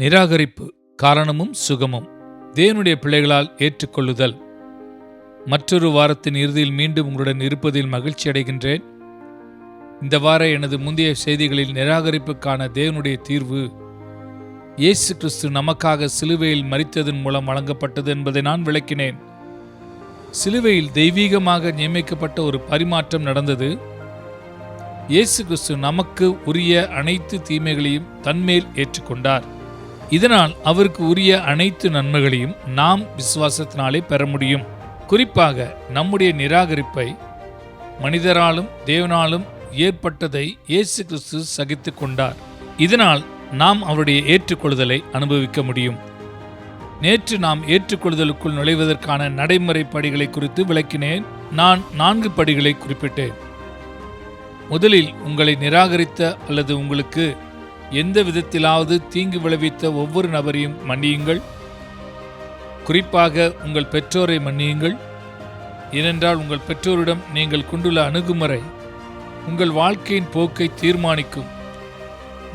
நிராகரிப்பு காரணமும் சுகமும். தேவனுடைய பிள்ளைகளால் ஏற்றுக்கொள்ளுதல். மற்றொரு வாரத்தின் இறுதியில் மீண்டும் உங்களுடன் இருப்பதில் மகிழ்ச்சி அடைகின்றேன். இந்த வார எனது முந்தைய செய்திகளில் நிராகரிப்புக்கான தேவனுடைய தீர்வு இயேசு கிறிஸ்து நமக்காக சிலுவையில் மறித்ததன் மூலம் வழங்கப்பட்டது என்பதை நான் விளக்கினேன். சிலுவையில் தெய்வீகமாக நியமிக்கப்பட்ட ஒரு பரிமாற்றம் நடந்தது. இயேசு கிறிஸ்து நமக்கு உரிய அனைத்து தீமைகளையும் தன்மேல் ஏற்றுக்கொண்டார். இதனால் அவருக்கு உரிய அனைத்து நன்மைகளையும் நாம் விசுவாசத்தினாலே பெற முடியும். குறிப்பாக நம்முடைய நிராகரிப்பை மனிதராலும் தேவனாலும் ஏற்பட்டதை இயேசு கிறிஸ்து சகித்து கொண்டார். இதனால் நாம் அவருடைய ஏற்றுக்கொள்ளுதலை அனுபவிக்க முடியும். நேற்று நாம் ஏற்றுக்கொள்தலுக்குள் நுழைவதற்கான நடைமுறை படிகளை குறித்து விளக்கினேன். நான் நான்கு படிகளை குறிப்பிட்டேன். முதலில் உங்களை நிராகரித்த அல்லது உங்களுக்கு எந்த விதத்திலாவது தீங்கு விளைவித்த ஒவ்வொரு நபரையும் மன்னியுங்கள். குறிப்பாக உங்கள் பெற்றோரை மன்னியுங்கள். ஏனென்றால் உங்கள் பெற்றோரிடம் நீங்கள் கொண்டுள்ள அணுகுமுறை உங்கள் வாழ்க்கையின் போக்கை தீர்மானிக்கும்.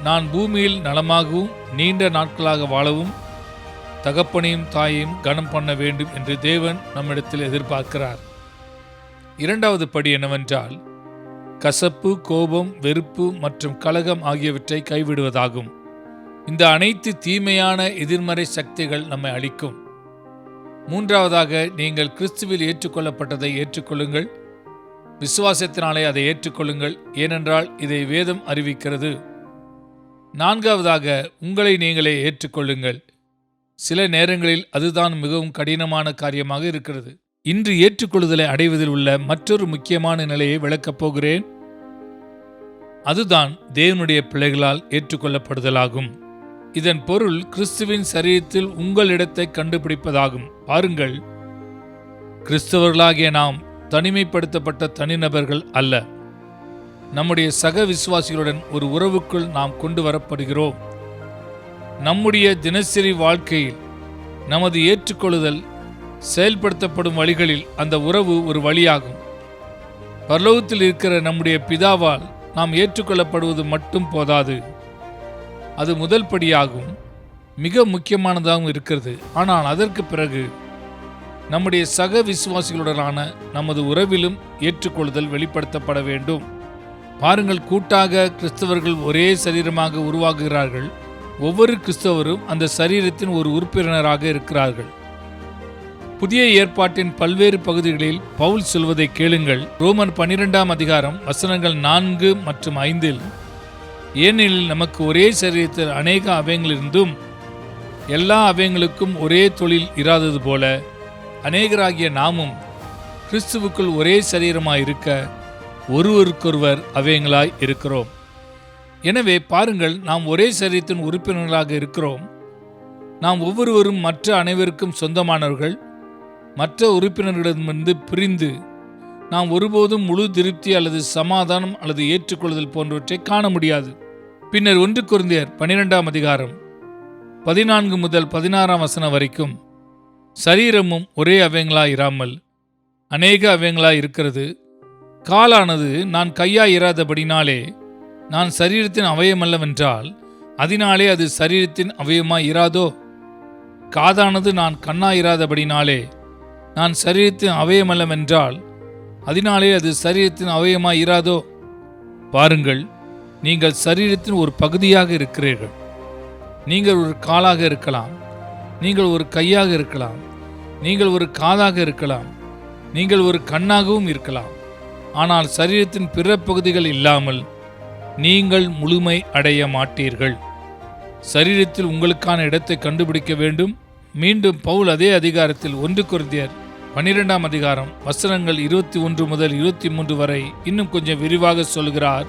நான் பூமியில் நலமாகவும் நீண்ட நாட்களாக வாழவும் தகப்பனையும் தாயையும் கனம் பண்ண வேண்டும் என்று தேவன் நம்மிடத்தில் எதிர்பார்க்கிறார். இரண்டாவது படி என்னவென்றால் கசப்பு கோபம் வெறுப்பு மற்றும் கலகம் ஆகியவற்றை கைவிடுவதாகும். இந்த அனைத்து தீமையான எதிர்மறை சக்திகள் நம்மை அளிக்கும் மூன்றாவதாக நீங்கள் கிறிஸ்துவில் ஏற்றுக்கொள்ளப்பட்டதை ஏற்றுக்கொள்ளுங்கள். விசுவாசத்தினாலே அதை ஏற்றுக்கொள்ளுங்கள். ஏனென்றால் இதை வேதம் அறிவிக்கிறது. நான்காவதாக உங்களை நீங்களே ஏற்றுக்கொள்ளுங்கள். சில நேரங்களில் அதுதான் மிகவும் கடினமான காரியமாக இருக்கிறது. இன்று ஏற்றுக்கொள்ளுதலை அடைவதில் உள்ள மற்றொரு முக்கியமான நிலையை விளக்கப் போகிறேன். அதுதான் தேவனுடைய பிள்ளைகளால் ஏற்றுக்கொள்ளப்படுதலாகும். இதன் பொருள் கிறிஸ்துவின் சரீரத்தில் உங்கள் இடத்தை கண்டுபிடிப்பதாகும். பாருங்கள். கிறிஸ்தவர்களாகிய நாம் தனிமைப்படுத்தப்பட்ட தனிநபர்கள் அல்ல. நம்முடைய சக விசுவாசிகளுடன் ஒரு உறவுக்குள் நாம் கொண்டு வரப்படுகிறோம். நம்முடைய தினசரி வாழ்க்கையில் நமது ஏற்றுக்கொள்ளுதல் செயல்படுத்தப்படும் வழிகளில் அந்த உறவு ஒரு வழியாகும். பரலோகத்தில் இருக்கிற நம்முடைய பிதாவால் நாம் ஏற்றுக்கொள்ளப்படுவது மட்டும் போதாது. அது முதல் படியாகும். மிக முக்கியமானதாகவும் இருக்கிறது. ஆனால் அதற்கு பிறகு நம்முடைய சக விசுவாசிகளுடனான நமது உறவிலும் ஏற்றுக்கொள்ளுதல் வெளிப்படுத்தப்பட வேண்டும். பாருங்கள் கூட்டாக கிறிஸ்தவர்கள் ஒரே சரீரமாக உருவாகுகிறார்கள். ஒவ்வொரு கிறிஸ்தவரும் அந்த சரீரத்தின் ஒரு உறுப்பினராக இருக்கிறார்கள். புதிய ஏற்பாட்டின் பல்வேறு பகுதிகளில் பவுல் சொல்வதை கேளுங்கள். ரோமன் பனிரெண்டாம் அதிகாரம் வசனங்கள் நான்கு மற்றும் ஐந்தில் ஏனெனில் நமக்கு ஒரே சரீரத்தில் அநேக அவயங்களிருந்தும் எல்லா அவயங்களுக்கும் ஒரே தொழில் இராதது போல அநேகராகிய நாமும் கிறிஸ்துவுக்குள் ஒரே சரீரமாய் இருக்க ஒருவருக்கொருவர் அவயங்களாய் இருக்கிறோம். எனவே பாருங்கள் நாம் ஒரே சரீரத்தின் உறுப்பினர்களாக இருக்கிறோம். நாம் ஒவ்வொருவரும் மற்ற அனைவருக்கும் சொந்தமானவர்கள் மற்ற உறுப்பினர்களிடமிருந்து பிரிந்து நாம் ஒருபோதும் முழு திருப்தி அல்லது சமாதானம் அல்லது ஏற்றுக்கொள்ளுதல் போன்றவற்றை காண முடியாது. பின்னர் ஒன்று குருந்தியர் பனிரெண்டாம் அதிகாரம் பதினான்கு முதல் பதினாறாம் வசனம் வரைக்கும் சரீரமும் ஒரே அவயங்களாய் இராமல் அநேக அவயங்களாய் இருக்கிறது. காலானது நான் கையாய் இராதபடினாலே நான் சரீரத்தின் அவயமல்லவென்றால் அதனாலே அது சரீரத்தின் அவயமாய் இராதோ? காதானது நான் கண்ணாய் இராதபடினாலே நான் சரீரத்தின் அவயமல்லவென்றால் அதனாலே அது சரீரத்தின் அவயமாய் இராதோ? பாருங்கள் நீங்கள் சரீரத்தின் ஒரு பகுதியாக இருக்கிறீர்கள். நீங்கள் ஒரு காலாக இருக்கலாம் நீங்கள் ஒரு கையாக இருக்கலாம் நீங்கள் ஒரு காதாக இருக்கலாம் நீங்கள் ஒரு கண்ணாகவும் இருக்கலாம். ஆனால் சரீரத்தின் பிற பகுதிகள் இல்லாமல் நீங்கள் முழுமை அடைய மாட்டீர்கள். சரீரத்தில் உங்களுக்கான இடத்தை கண்டுபிடிக்க வேண்டும். மீண்டும் பவுல் அதே அதிகாரத்தில் ஒன்று குருந்தியர் பன்னிரெண்டாம் அதிகாரம் வசனங்கள் இருபத்தி ஒன்று முதல் இருபத்தி மூன்று வரை இன்னும் கொஞ்சம் விரிவாக சொல்கிறார்.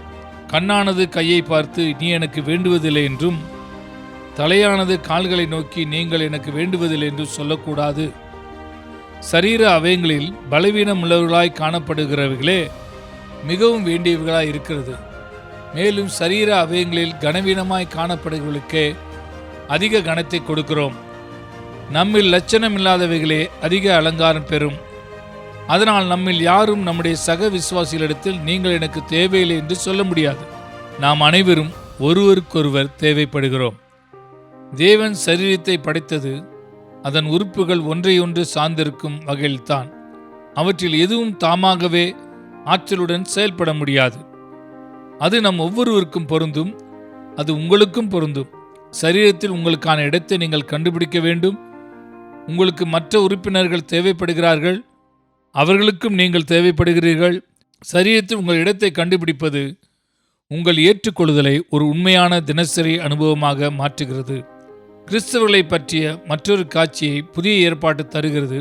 கண்ணானது கையை பார்த்து நீ எனக்கு வேண்டுவதில்லை என்றும் தலையானது கால்களை நோக்கி நீங்கள் எனக்கு வேண்டுவதில்லை என்றும் சொல்லக்கூடாது. சரீர அவயங்களில் பலவீனம் உள்ளவர்களாய் காணப்படுகிறவர்களே மிகவும் வேண்டியவர்களாய் இருக்கிறது. மேலும் சரீர அவயங்களில் கனவீனமாய் காணப்படுகிறவர்களுக்கே அதிக கனத்தை கொடுக்கிறோம். நம்மில் லட்சணம் இல்லாதவைகளே அதிக அலங்காரம் பெறும். அதனால் நம்மில் யாரும் நம்முடைய சக விசுவாசிகளிடத்தில் நீங்கள் எனக்கு தேவையில்லை என்று சொல்ல முடியாது. நாம் அனைவரும் ஒருவருக்கொருவர் தேவைப்படுகிறோம். தேவன் சரீரத்தை படைத்தது அதன் உறுப்புகள் ஒன்றையொன்று சார்ந்திருக்கும் வகையில்தான். அவற்றில் எதுவும் தாமாகவே ஆற்றலுடன் செயல்பட முடியாது. அது நம் ஒவ்வொருவருக்கும் பொருந்தும். அது உங்களுக்கும் பொருந்தும். சரீரத்தில் உங்களுக்கான இடத்தை நீங்கள் கண்டுபிடிக்க வேண்டும். உங்களுக்கு மற்ற உறுப்பினர்கள் தேவைப்படுகிறார்கள் அவர்களுக்கும் நீங்கள் தேவைப்படுகிறீர்கள். சரீரத்தில் உங்கள் இடத்தை கண்டுபிடிப்பது உங்கள் ஏற்றுக்கொள்ளுதலை ஒரு உண்மையான தினசரி அனுபவமாக மாற்றுகிறது. கிறிஸ்தவர்களை பற்றிய மற்றொரு காட்சியை புதிய ஏற்பாட்டு தருகிறது.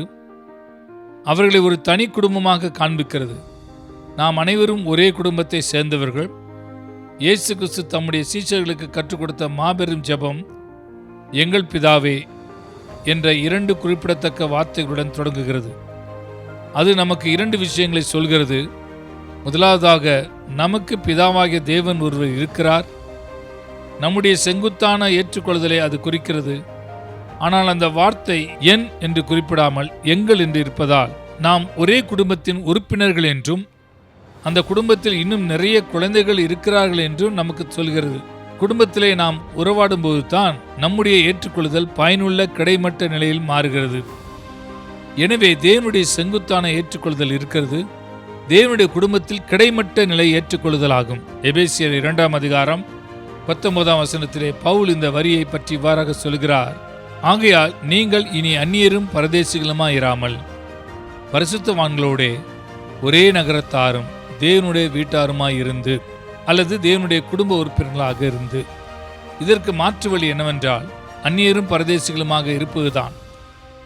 அவர்களை ஒரு தனி குடும்பமாக காண்பிக்கிறது. நாம் அனைவரும் ஒரே குடும்பத்தை சேர்ந்தவர்கள். இயேசு கிறிஸ்து தம்முடைய சீஷர்களுக்கு கற்றுக் கொடுத்த மாபெரும் ஜெபம் எங்கள் பிதாவே என்ற இரண்டு குறிப்பிடத்தக்க வார்த்தைகளுடன் தொடங்குகிறது. அது நமக்கு இரண்டு விஷயங்களை சொல்கிறது. முதலாவதாக நமக்கு பிதாவாகிய தேவன் ஒருவர் இருக்கிறார். நம்முடைய செங்குத்தான ஏற்றுக்கொள்தலை அது குறிக்கிறது. ஆனால் அந்த வார்த்தை என் என்று குறிப்பிடாமல் எங்கள் என்று இருப்பதால் நாம் ஒரே குடும்பத்தின் உறுப்பினர்கள் என்றும் அந்த குடும்பத்தில் இன்னும் நிறைய குழந்தைகள் இருக்கிறார்கள் என்றும் நமக்கு சொல்கிறது. குடும்பத்திலே நாம் உறவாடும் போதுதான் நம்முடைய ஏற்றுக்கொள்ளுதல் பயனுள்ள கிடைமட்ட நிலையில் மாறுகிறது. எனவே தேவனுடைய செங்குத்தான ஏற்றுக்கொள்ளுதல் இருக்கிறது. தேவனுடைய குடும்பத்தில் கிடைமட்ட நிலை ஏற்றுக்கொள்ளுதல் ஆகும் எபேசியர் இரண்டாம் அதிகாரம் பத்தொன்பதாம் வசனத்திலே பவுல் இந்த வரியை பற்றி இவ்வாறாக சொல்கிறார். ஆகையால் நீங்கள் இனி அந்நியரும் பரதேசிகளுமா இராமல் பரிசுத்தவான்களோடே ஒரே நகரத்தாரும் தேவனுடைய வீட்டாருமாய் இருந்து அல்லது தேவனுடைய குடும்ப உறுப்பினர்களாக இருந்து. இதற்கு மாற்று வழி என்னவென்றால் அந்நியரும் பரதேசிகளுமாக இருப்பதுதான்.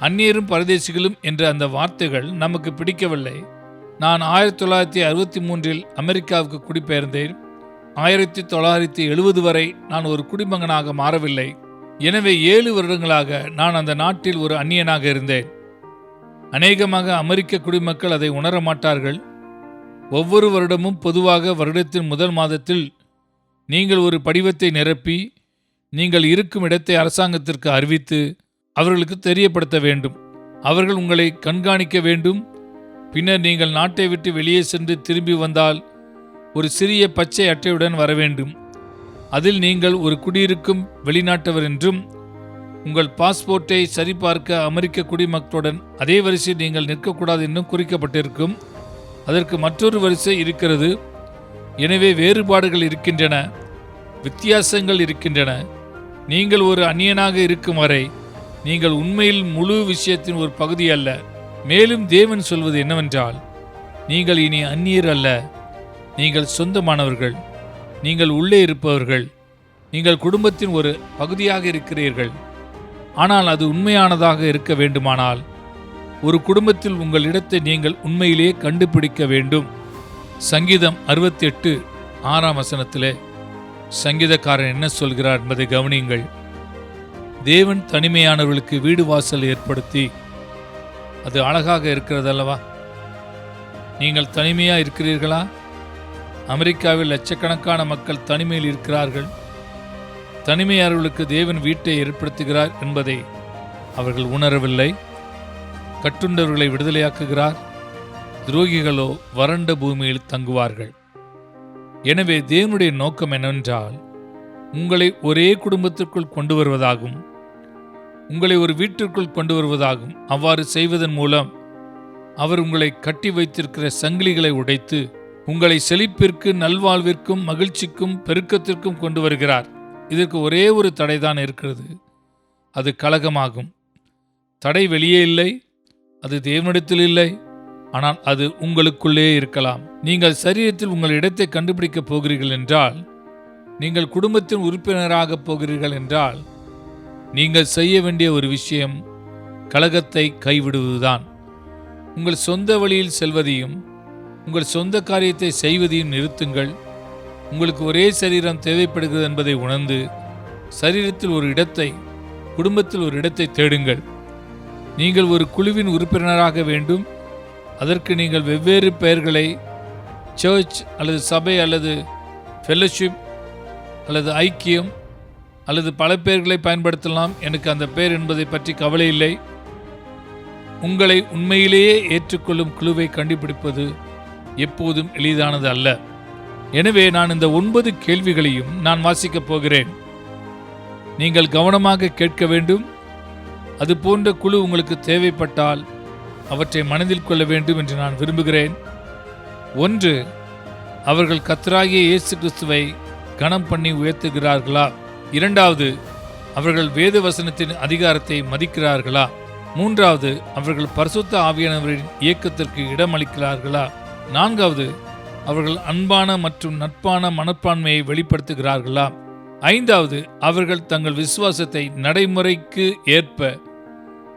அந்நியரும் பரதேசிகளும் என்ற அந்த வார்த்தைகள் நமக்கு பிடிக்கவில்லை. நான் ஆயிரத்தி தொள்ளாயிரத்தி அறுபத்தி மூன்றில் அமெரிக்காவுக்கு குடிபெயர்ந்தேன். ஆயிரத்தி தொள்ளாயிரத்தி எழுபது வரை நான் ஒரு குடிமகனாக மாறவில்லை. எனவே ஏழு வருடங்களாக நான் அந்த நாட்டில் ஒரு அந்நியனாக இருந்தேன். அநேகமாக அமெரிக்க குடிமக்கள் அதை உணர மாட்டார்கள் ஒவ்வொரு வருடமும் பொதுவாக வருடத்தின் முதல் மாதத்தில் நீங்கள் ஒரு படிவத்தை நிரப்பி நீங்கள் இருக்கும் இடத்தை அரசாங்கத்திற்கு அறிவித்து அவர்களுக்கு தெரியப்படுத்த வேண்டும். அவர்கள் உங்களை கண்காணிக்க வேண்டும். பின்னர் நீங்கள் நாட்டை விட்டு வெளியே சென்று திரும்பி வந்தால் ஒரு சிறிய பச்சை அட்டையுடன் வர வேண்டும். அதில் நீங்கள் ஒரு குடியிருக்கும் வெளிநாட்டவர் என்றும் உங்கள் பாஸ்போர்ட்டை சரிபார்க்க அமெரிக்க குடிமக்களுடன் அதே வரிசையில் நீங்கள் நிற்கக்கூடாது என்றும் குறிக்கப்பட்டிருக்கும். அதற்கு மற்றொரு வரிசை இருக்கிறது. எனவே வேறுபாடுகள் இருக்கின்றன வித்தியாசங்கள் இருக்கின்றன. நீங்கள் ஒரு அந்நியனாக இருக்கும் வரை நீங்கள் உண்மையில் முழு விஷயத்தின் ஒரு பகுதி அல்ல. மேலும் தேவன் சொல்வது என்னவென்றால் நீங்கள் இனி அந்நியர் அல்ல. நீங்கள் சொந்தமானவர்கள் நீங்கள் உள்ளே இருப்பவர்கள் நீங்கள் குடும்பத்தின் ஒரு பகுதியாக இருக்கிறீர்கள். ஆனால் அது உண்மையானதாக இருக்க வேண்டுமானால் ஒரு குடும்பத்தில் உங்கள் இடத்தை நீங்கள் உண்மையிலேயே கண்டுபிடிக்க வேண்டும். சங்கீதம் அறுபத்தி எட்டு ஆறாம் வசனத்திலே சங்கீதக்காரன் என்ன சொல்கிறார் என்பதை கவனியுங்கள். தேவன் தனிமையானவர்களுக்கு வீடு வாசல் ஏற்படுத்தி அது அழகாக இருக்கிறது அல்லவா நீங்கள் தனிமையாக இருக்கிறீர்களா? அமெரிக்காவில் லட்சக்கணக்கான மக்கள் தனிமையில் இருக்கிறார்கள். தனிமையாளர்களுக்கு தேவன் வீட்டை ஏற்படுத்துகிறார் என்பதை அவர்கள் உணரவில்லை. கட்டுண்டவர்களை விடுதலையாக்குகிறார். துரோகிகளோ வறண்ட பூமியில் தங்குவார்கள். எனவே தேவனுடைய நோக்கம் என்னவென்றால் உங்களை ஒரே குடும்பத்திற்குள் கொண்டு வருவதாகும் உங்களை ஒரு வீட்டிற்குள் கொண்டு வருவதாகும் அவ்வாறு செய்வதன் மூலம் அவர் உங்களை கட்டி வைத்திருக்கிற சங்கிலிகளை உடைத்து உங்களை செழிப்பிற்கு நல்வாழ்விற்கும் மகிழ்ச்சிக்கும் பெருக்கத்திற்கும் கொண்டு வருகிறார் இதற்கு ஒரே ஒரு தடைதான் இருக்கிறது. அது கலகமாகும். தடை வெளியே இல்லை. அது தேவனிடத்தில் இல்லை ஆனால் அது உங்களுக்குள்ளே இருக்கலாம். நீங்கள் சரீரத்தில் உங்கள் இடத்தை கண்டுபிடிக்கப் போகிறீர்கள் என்றால் நீங்கள் குடும்பத்தின் உறுப்பினராகப் போகிறீர்கள் என்றால் நீங்கள் செய்ய வேண்டிய ஒரு விஷயம் கழகத்தை கைவிடுவதுதான். உங்கள் சொந்த வழியில் செல்வதையும் உங்கள் சொந்த காரியத்தை செய்வதையும் நிறுத்துங்கள். உங்களுக்கு ஒரே சரீரம் தேவைப்படுகிறது என்பதை உணர்ந்து சரீரத்தில் ஒரு இடத்தை குடும்பத்தில் ஒரு இடத்தை தேடுங்கள். நீங்கள் ஒரு குழுவின் உறுப்பினராக வேண்டும். அதற்கு நீங்கள் வெவ்வேறு பெயர்களை சர்ச் அல்லது சபை அல்லது ஃபெல்லோஷிப் அல்லது ஐக்கியம் அல்லது பல பெயர்களை பயன்படுத்தலாம். எனக்கு அந்த பெயர் என்பதை பற்றி கவலை இல்லை. உங்களை உண்மையிலேயே ஏற்றுக்கொள்ளும் குழுவை கண்டுபிடிப்பது எப்போதும் எளிதானது அல்ல. எனவே நான் இந்த ஒன்பது கேள்விகளையும் நான் வாசிக்கப் போகிறேன். நீங்கள் கவனமாக கேட்க வேண்டும். அது போன்ற குழு உங்களுக்கு தேவைப்பட்டால் அவற்றை மனதில் கொள்ள வேண்டும் என்று நான் விரும்புகிறேன். ஒன்று அவர்கள் கத்தராகிய இயேசு கிறிஸ்துவை கணம் பண்ணி உயர்த்துகிறார்களா? இரண்டாவது அவர்கள் வேத வசனத்தின் அதிகாரத்தை மதிக்கிறார்களா? மூன்றாவது அவர்கள் பரிசுத்த ஆவியானவரின் இயக்கத்திற்கு இடமளிக்கிறார்களா? நான்காவது அவர்கள் அன்பான மற்றும் நட்பான மனப்பான்மையை வெளிப்படுத்துகிறார்களா? ஐந்தாவது அவர்கள் தங்கள் விசுவாசத்தை நடைமுறைக்கு ஏற்ப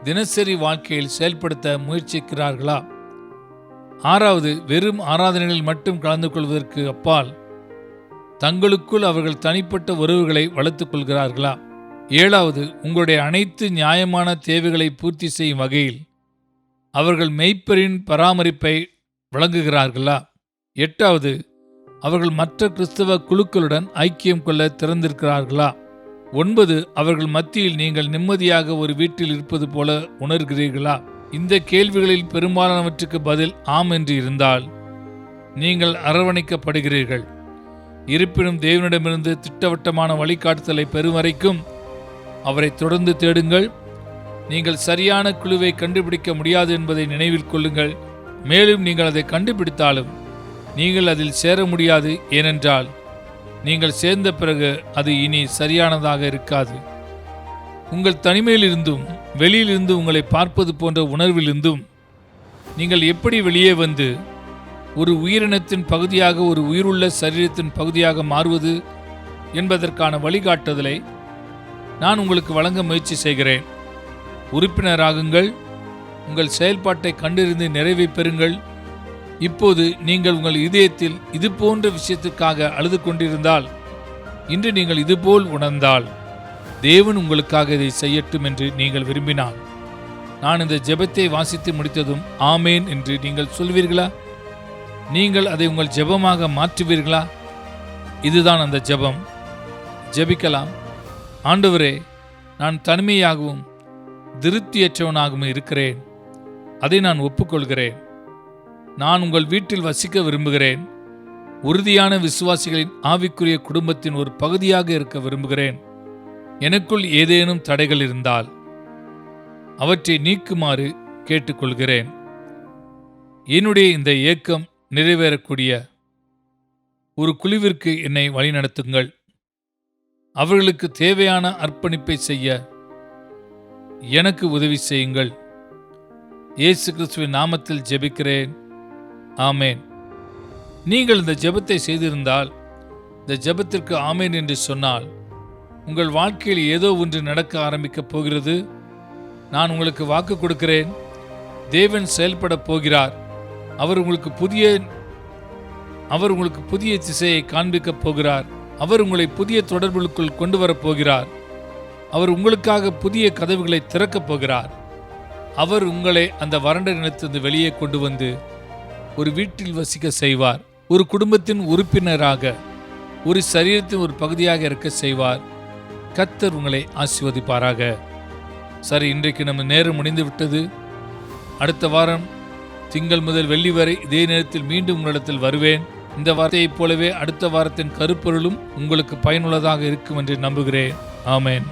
தினசரி வாழ்க்கையில் செயல்படுத்த முயற்சிக்கிறார்களா? ஆறாவது வெறும் ஆராதனைகளில் மட்டும் கலந்து கொள்வதற்கு அப்பால் தங்களுக்குள் அவர்கள் தனிப்பட்ட உறவுகளை வளர்த்துக் கொள்கிறார்களா? ஏழாவது உங்களுடைய அனைத்து நியாயமான தேவைகளை பூர்த்தி செய்யும் வகையில் அவர்கள் மெய்ப்பரின் பராமரிப்பை வழங்குகிறார்களா? எட்டாவது அவர்கள் மற்ற கிறிஸ்தவ குழுக்களுடன் ஐக்கியம் கொள்ள திறந்திருக்கிறார்களா? ஒன்பது அவர்கள் மத்தியில் நீங்கள் நிம்மதியாக ஒரு வீட்டில் இருப்பது போல உணர்கிறீர்களா? இந்த கேள்விகளில் பெரும்பாலானவற்றுக்கு பதில் ஆம் என்று இருந்தால் நீங்கள் அரவணைக்கப்படுகிறீர்கள். இருப்பினும் தேவனிடமிருந்து திட்டவட்டமான வழிகாட்டுதலை பெறும் வரைக்கும் அவரை தொடர்ந்து தேடுங்கள். நீங்கள் சரியான குழுவை கண்டுபிடிக்க முடியாது என்பதை நினைவில் கொள்ளுங்கள். மேலும் நீங்கள் அதை கண்டுபிடித்தாலும் நீங்கள் அதில் சேர முடியாது. ஏனென்றால் நீங்கள் சேர்ந்த பிறகு அது இனி சரியானதாக இருக்காது. உங்கள் தனிமையிலிருந்தும் வெளியிலிருந்து உங்களை பார்ப்பது போன்ற உணர்விலிருந்தும் நீங்கள் எப்படி வெளியே வந்து ஒரு உயிரினத்தின் பகுதியாக ஒரு உயிருள்ள சரீரத்தின் பகுதியாக மாறுவது என்பதற்கான வழிகாட்டுதலை நான் உங்களுக்கு வழங்க முயற்சி செய்கிறேன். உறுப்பினராகுங்கள் உங்கள் செயல்பாட்டை கண்டறிந்து நிறைவை பெறுங்கள். இப்போது நீங்கள் உங்கள் இதயத்தில் இது போன்ற விஷயத்துக்காக அழுது கொண்டிருந்தால் இன்று நீங்கள் இதுபோல் உணர்ந்தால் தேவன் உங்களுக்காக இதை செய்யட்டும் என்று நீங்கள் விரும்பினால். நான் இந்த ஜெபத்தை வாசித்து முடித்ததும் ஆமேன் என்று நீங்கள் சொல்வீர்களா? நீங்கள் அதை உங்கள் ஜெபமாக மாற்றுவீர்களா? இதுதான் அந்த ஜெபம். ஜெபிக்கலாம். ஆண்டவரே நான் தனிமையாகவும் திருப்தியற்றவனாகவும் இருக்கிறேன். அதை நான் ஒப்புக்கொள்கிறேன். நான் உங்கள் வீட்டில் வசிக்க விரும்புகிறேன். உறுதியான விசுவாசிகளின் ஆவிக்குரிய குடும்பத்தின் ஒரு பகுதியாக இருக்க விரும்புகிறேன். எனக்குள் ஏதேனும் தடைகள் இருந்தால் அவற்றை நீக்குமாறு கேட்டுக்கொள்கிறேன். என்னுடைய இந்த ஏக்கம் நிறைவேறக்கூடிய ஒரு குழுவிற்கு என்னை வழிநடத்துங்கள். அவர்களுக்கு தேவையான அர்ப்பணிப்பை செய்ய எனக்கு உதவி செய்யுங்கள். இயேசு கிறிஸ்துவின் நாமத்தில் ஜெபிக்கிறேன். ஆமேன். நீங்கள் இந்த ஜெபத்தை செய்திருந்தால் இந்த ஜெபத்திற்கு ஆமேன் என்று சொன்னால் உங்கள் வாழ்க்கையில் ஏதோ ஒன்று நடக்க ஆரம்பிக்கப் போகிறது. நான் உங்களுக்கு வாக்கு கொடுக்கிறேன். தேவன் செயல்பட போகிறார். அவர் உங்களுக்கு புதிய அவர் உங்களுக்கு புதிய திசையை காண்பிக்கப் போகிறார். அவர் உங்களை புதிய தொடர்புகளுக்குள் கொண்டு வரப் போகிறார். அவர் உங்களுக்காக புதிய கதவுகளை திறக்கப் போகிறார். அவர் உங்களை அந்த வறண்ட நிலத்திலிருந்து வெளியே கொண்டு வந்து ஒரு வீட்டில் வசிக்க செய்வார். ஒரு குடும்பத்தின் உறுப்பினராக ஒரு சரீரத்தின் ஒரு பகுதியாக இருக்க செய்வார். கத்தர் உங்களை ஆசிர்வதிப்பாராக. சரி இன்றைக்கு நம்ம நேரம் முடிந்து விட்டது அடுத்த வாரம் திங்கள் முதல் வெள்ளி வரை இதே நேரத்தில் மீண்டும் உங்களிடத்தில் வருவேன். இந்த வார்த்தையைப் போலவே அடுத்த வாரத்தின் கருப்பொருளும் உங்களுக்கு பயனுள்ளதாக இருக்கும் என்று நம்புகிறேன். ஆமேன்.